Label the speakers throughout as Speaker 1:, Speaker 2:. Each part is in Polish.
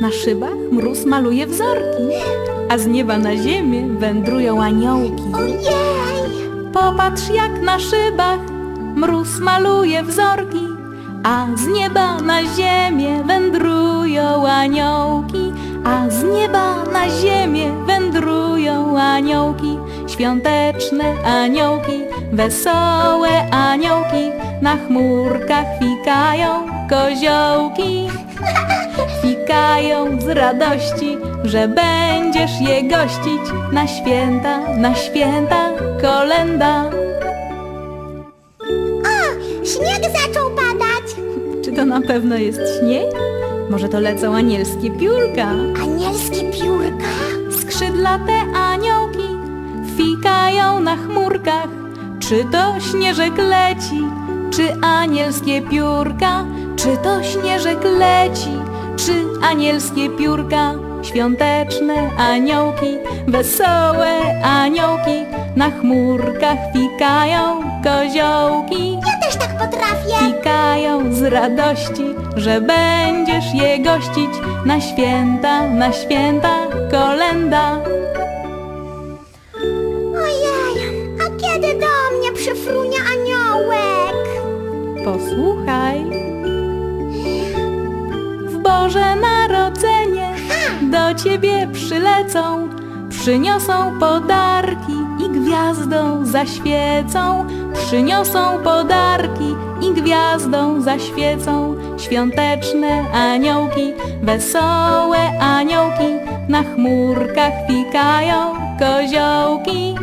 Speaker 1: Na szybach mróz maluje wzorki, a z nieba na ziemię wędrują aniołki.
Speaker 2: Ojej!
Speaker 1: Popatrz jak na szybach mróz maluje wzorki, a z nieba na ziemię wędrują aniołki, a z nieba na ziemię wędrują aniołki, świąteczne aniołki, wesołe aniołki, na chmurkach fikają koziołki. Z radości, że będziesz je gościć na święta, na święta kolenda.
Speaker 2: Śnieg zaczął padać!
Speaker 1: Czy to na pewno jest śnieg? Może to lecą anielskie piórka?
Speaker 2: Anielskie piórka?
Speaker 1: Skrzydlate aniołki fikają na chmurkach. Czy to śnieżek leci? Czy anielskie piórka? Czy to śnieżek leci? Czy anielskie piórka? Świąteczne aniołki, wesołe aniołki, na chmurkach fikają koziołki.
Speaker 2: Ja też tak potrafię!
Speaker 1: Fikają z radości, że będziesz je gościć na święta, na święta kolenda.
Speaker 2: Ojej! A kiedy do mnie przyfrunie aniołek?
Speaker 1: Posłuchaj. Do Ciebie przylecą, przyniosą podarki i gwiazdą zaświecą. Przyniosą podarki i gwiazdą zaświecą. Świąteczne aniołki, wesołe aniołki, na chmurkach fikają koziołki.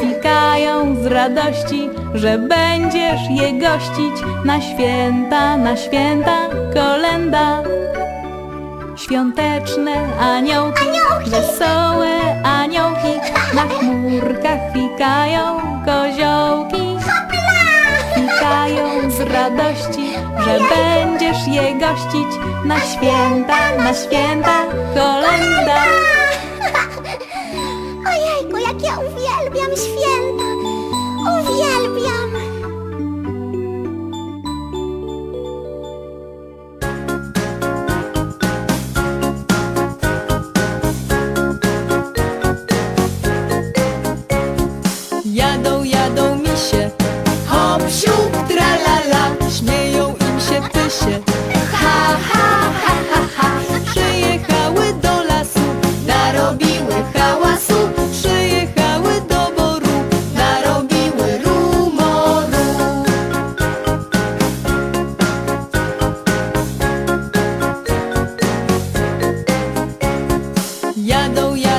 Speaker 1: Fikają z radości, że będziesz je gościć na święta, na święta kolenda. Świąteczne aniołki,
Speaker 2: Aniołki!
Speaker 1: wesołe aniołki, na chmurkach fikają koziołki. Fikają z radości, że będziesz je gościć na święta, na święta kolenda.
Speaker 2: though